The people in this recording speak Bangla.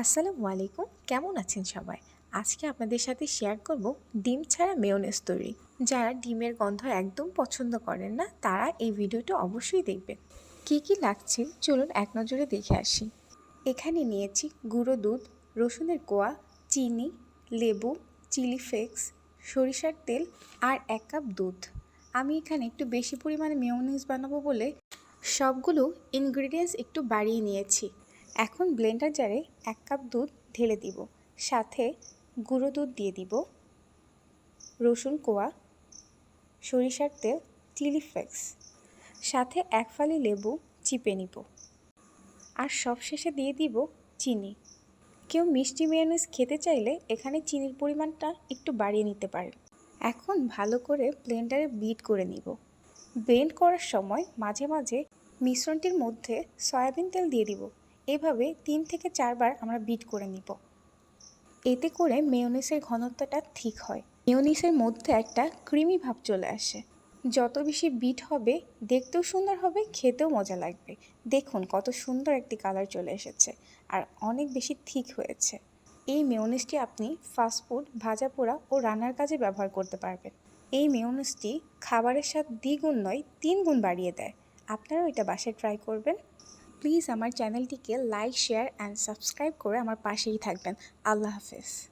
আসসালামু আলাইকুম। কেমন আছেন সবাই? আজকে আপনাদের সাথে শেয়ার করব ডিম ছাড়া মেয়োনেজ তৈরি। যারা ডিমের গন্ধ একদম পছন্দ করেন না, তারা এই ভিডিওটা অবশ্যই দেখবেন। কি কি লাগছে? চলুন এক নজরে দেখে আসি। এখানে নিয়েছি গুঁড়ো দুধ, রসুনের কোয়া, চিনি, লেবু, চিলি ফ্লেক্স, সরিষার তেল আর এক কাপ দুধ। আমি এখানে একটু বেশি পরিমাণে মেয়োনিজ বানাবো বলে সবগুলো ইনগ্রিডিয়েন্টস একটু বাড়িয়ে নিয়েছি। এখন ব্লেন্ডার জারে এক কাপ দুধ ঢেলে দিব। সাথে গুঁড়ো দুধ দিয়ে দিব। রসুন কোয়া, সরিষার তেল, চিলি ফ্লেক্স। সাথে এক ফালি লেবু চিপে নিব। আর সবশেষে দিয়ে দিব চিনি। কেউ মিষ্টি মেয়োনিজ খেতে চাইলে এখানে চিনির পরিমাণটা একটু বাড়িয়ে নিতে পারেন। এখন ভালো করে ব্লেন্ডারে বিট করে নিব। ব্লেন্ড করার সময় মাঝে মাঝে মিশ্রণটির মধ্যে সয়াবিন তেল দিয়ে দিব। এভাবে তিন থেকে চারবার আমরা বিট করে নিব। এতে করে মেয়োনিসের ঘনত্বটা ঠিক হয়। মেয়োনিসের মধ্যে একটা ক্রিমি ভাব চলে আসে। যত বেশি বিট হবে, দেখতেও সুন্দর হবে, খেতেও মজা লাগবে। দেখুন কত সুন্দর একটি কালার চলে এসেছে আর অনেক বেশি ঠিক হয়েছে। এই মেয়োনিসটি আপনি ফাস্টফুড ভাজা পোড়া ও রান্নার কাজে ব্যবহার করতে পারবেন। এই মেয়োনিসটি খাবারের স্বাদ দ্বিগুণ নয় তিন গুণ বাড়িয়ে দেয়। আপনারাও এটা বাসায় ট্রাই করবেন। প্লিজ আমার চ্যানেলটিকে লাইক শেয়ার অ্যান্ড সাবস্ক্রাইব করে আমার পাশেই থাকবেন। আল্লাহ হাফেজ।